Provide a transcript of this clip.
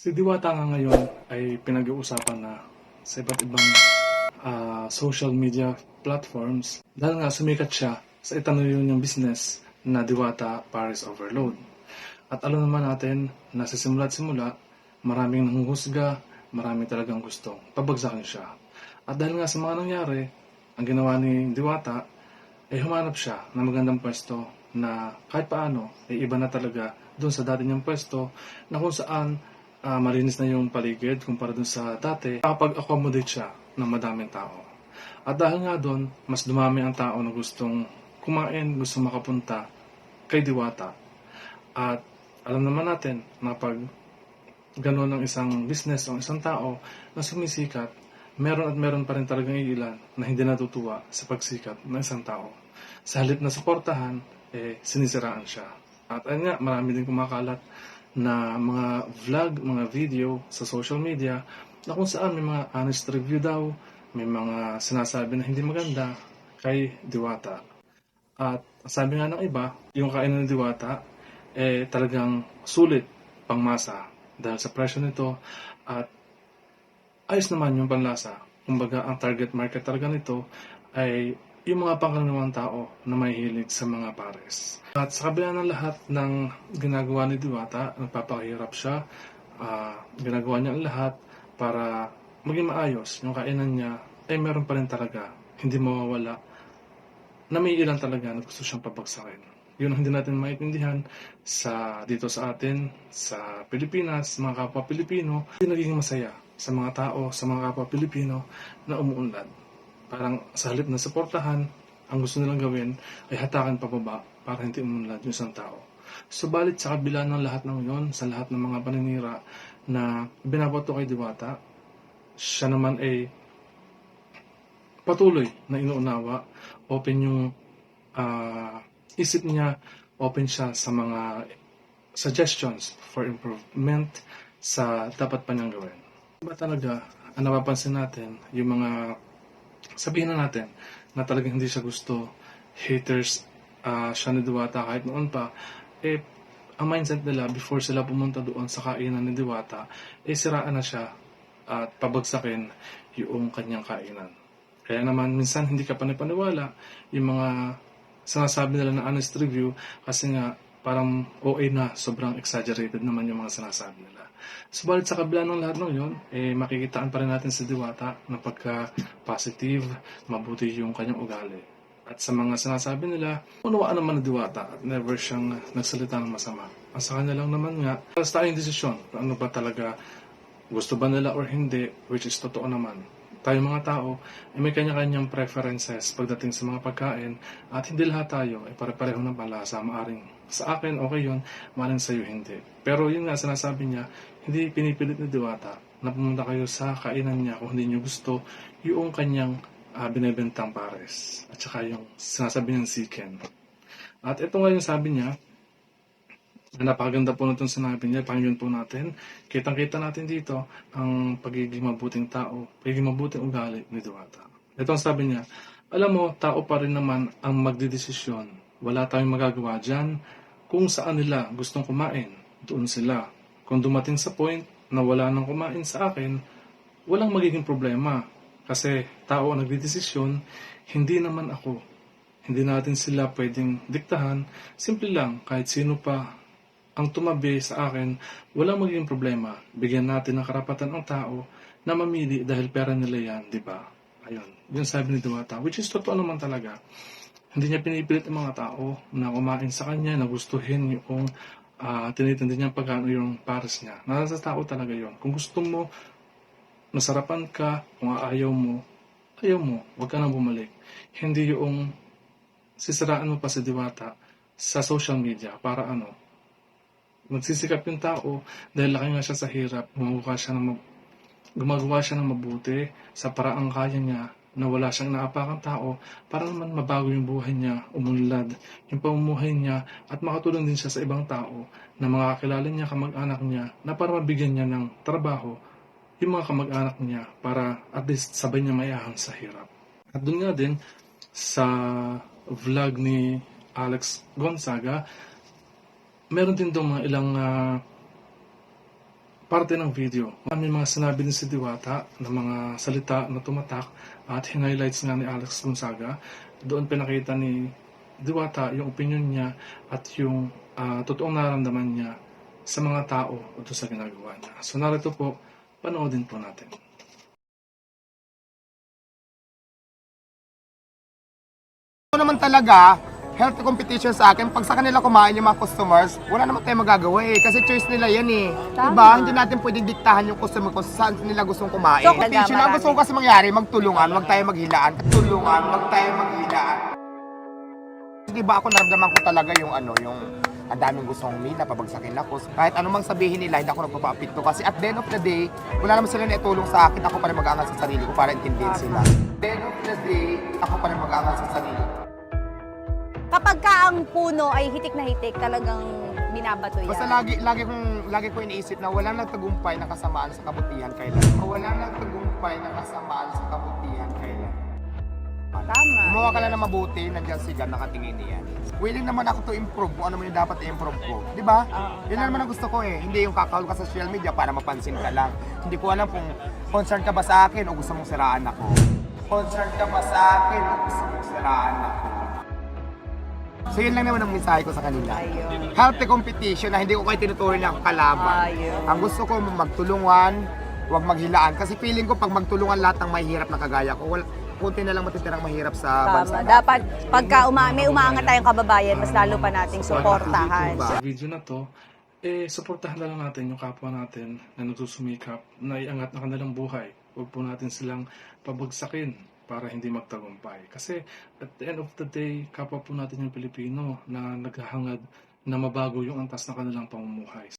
Si Diwata nga ngayon ay pinag-uusapan na sa iba't ibang ah, social media platforms dahil nga sumikat siya sa itanayon niyang business na Diwata Paris Overload. At alam naman natin na sa simula't simula, maraming nanguhusga, maraming talagang gustong pabagsakin siya. At dahil nga sa mga nangyari, ang ginawa ni Diwata ay humanap siya ng magandang pwesto na kahit paano ay iba na talaga doon sa dati niyang pwesto na kung saan ah, malinis na yung paligid kumpara doon sa dati, kapag-accommodate siya ng madaming tao. At dahil nga doon, mas dumami ang tao na gustong kumain, gustong makapunta kay Diwata. At alam naman natin na pag gano'n ang isang business o isang tao na sumisikat, meron at meron pa rin talagang ilan na hindi natutuwa sa pagsikat ng isang tao. Sa halip na suportahan, eh, sinisiraan siya. At ayun nga, marami din kumakalat na mga vlog, mga video sa social media na kung saan may mga honest review daw, may mga sinasabi na hindi maganda kay Diwata. At sabi nga ng iba, yung kainan ng Diwata, eh talagang sulit pangmasa dahil sa presyo nito at ayos naman yung panlasa. Kumbaga, ang target market talaga nito ay yung mga pangkaraniwang tao na may hilig sa mga pares. At sa kabila ng lahat ng ginagawa ni Diwata, nagpapahirap siya, ah, ginagawa niya ang lahat para maging maayos yung kainan niya, ay meron pa rin talaga, hindi mawawala, na may ilan talaga na gusto siyang pabagsakin. Yun ang hindi natin maintindihan sa dito sa atin, sa Pilipinas, mga kapwa Pilipino, hindi nagiging masaya sa mga tao, sa mga kapwa Pilipino na umuunlad. Parang sa halip na suportahan, ang gusto nilang gawin ay hatakan pababa para hindi umunlad yung isang tao. Subalit sa kabila ng lahat ng yon, sa lahat ng mga paninira na binabato kay Diwata, siya naman ay patuloy na inuunawa, open yung ah, isip niya, open siya sa mga suggestions for improvement sa dapat pa niyang gawin. Ba talaga, ang napapansin natin, yung mga, sabihin na natin, na talagang hindi siya gusto, haters ah, siya ni Diwata kahit noon pa, eh, ang mindset nila before sila pumunta doon sa kainan ni Diwata, eh siraan na siya at pabagsakin yung kanyang kainan. Kaya naman, minsan hindi ka panipaniwala yung mga sinasabi nila na honest review kasi nga parang OA na, sobrang exaggerated naman yung mga sinasabi nila. Subalit sa kabila ng lahat ng yun, eh, makikitaan pa rin natin si Diwata na pagka-positive, mabuti yung kanyang ugali. At sa mga sinasabi nila, unawaan naman ni Diwata at never siyang nagsalita ng masama. Ang sa kanya lang naman nga, basta tayong desisyon ano ba talaga gusto ba nila or hindi, which is totoo naman. Tayo mga tao ay may kanya-kanyang preferences pagdating sa mga pagkain at hindi lahat tayo ay pare-pareho ng palasa. Maaring sa akin okay yun, maaring sa iyo hindi. Pero yun nga sinasabi niya, hindi pinipilit ni Diwata na pumunta kayo sa kainan niya kung hindi niyo gusto yung kanyang ah, binibentang pares at saka yung sinasabi niyang siken. At ito nga yung sabi niya, na napakaganda po nitong sinabi niya, pakinggan po natin. Kitang-kita natin dito ang pagiging mabuting tao, pagiging mabuting ugali ni Diwata. Ito ang sabi niya, alam mo, tao pa rin naman ang magdidesisyon. Wala tayong magagawa dyan. Kung saan nila gustong kumain, doon sila. Kung dumating sa point na wala nang kumain sa akin, walang magiging problema. Kasi tao ang nagdidesisyon, hindi naman ako. Hindi natin sila pwedeng diktahan. Simple lang, kahit sino pa ang tumabi sa akin, walang magiging problema. Bigyan natin ng karapatan ang tao na mamili dahil pera nila yan, di ba? Ayun, yun sabi ni Diwata, which is totoo naman talaga. Hindi niya pinipilit ang mga tao na kumain sa kanya, na gustuhin yung uh, tinitindi niya pagkano yung pares niya. Nasa tao talaga yon. Kung gusto mo, nasarapan ka, kung ayaw mo, ayaw mo, huwag ka nang bumalik. Hindi yung sisiraan mo pa si Diwata sa social media para ano, magsisikap yung tao dahil laki nga siya sa hirap, gumagawa siya ng, mab- gumagawa siya ng mabuti sa paraang kaya niya na wala siyang naapakang tao para naman mabago yung buhay niya, umunlad yung pamumuhay niya at makatulong din siya sa ibang tao na mga kakilala niya, kamag-anak niya na para mabigyan niya ng trabaho yung mga kamag-anak niya para at least sabay niya mayahan sa hirap. At doon nga din sa vlog ni Alex Gonzaga, meron din doon mga ilang ah, parte ng video. May mga sinabi din si Diwata na mga salita na tumatak at highlights nga ni Alex Gonzaga. Doon pinakita ni Diwata yung opinion niya at yung ah, totoong nararamdaman niya sa mga tao o sa ginagawa niya. So narito po, panoodin po natin. Naman talaga, healthy competition sa akin. Pag sa kanila kumain yung mga customers, wala naman tayong magagawa eh. Kasi choice nila yan eh. Tama. Diba? Hindi natin pwedeng diktahan yung customer kung saan nila gustong kumain. So, competition, ang gusto ko kasi mangyari, magtulungan, wag tayo maghilaan. Tulungan, wag tayo maghilaan. Di ba ako naramdaman ko talaga yung ano, yung ang daming gustong humila, pabagsakin ako. Kahit anumang sabihin nila, hindi ako nagpapaapekto. Kasi at the end of the day, wala naman sila naitulong sa akin. Ako pa rin mag-aangat sa sarili ko para intindihin sila. At the end of the day, ako pa rin mag-aangat sa sarili ko. Kapag ka ang puno ay hitik na hitik, talagang binabato yan. Basta lagi, lagi kong, lagi ko iniisip na walang nagtagumpay na kasamaan sa kabutihan kailan. Walang nagtagumpay na kasamaan sa kabutihan kailan. Tama. Gumawa ka lang na mabuti, nandiyan si God nakatingin niyan. Willing naman ako to improve kung ano man yung dapat i-improve ko. Di ba? Yun lang naman ang gusto ko eh. Hindi yung kakahol ka sa social media para mapansin ka lang. Hindi ko alam kung concerned ka ba sa akin o gusto mong siraan ako. Concerned ka ba sa akin o gusto mong siraan ako. So yun lang naman ang mensahe ko sa kanila. Ayun. Healthy competition na hindi ko kayo tinutuloy na kalaban. Ayun. Ang gusto ko magtulungan, huwag maghilaan. Kasi feeling ko pag magtulungan lahat ng mahirap na kagaya ko, wal, kunti na lang matitirang mahirap sa bansa. Tama. natin. Dapat pagka uma may umaangat tayong kababayan, mas lalo pa nating suportahan. Sa video na to, eh, suportahan na lang natin yung kapwa natin na nagsusumikap na iangat na kanilang buhay. Huwag po natin silang pabagsakin para hindi magtagumpay. Kasi at the end of the day, kapwa po natin yung Pilipino na naghahangad na mabago yung antas ng kanilang pamumuhay.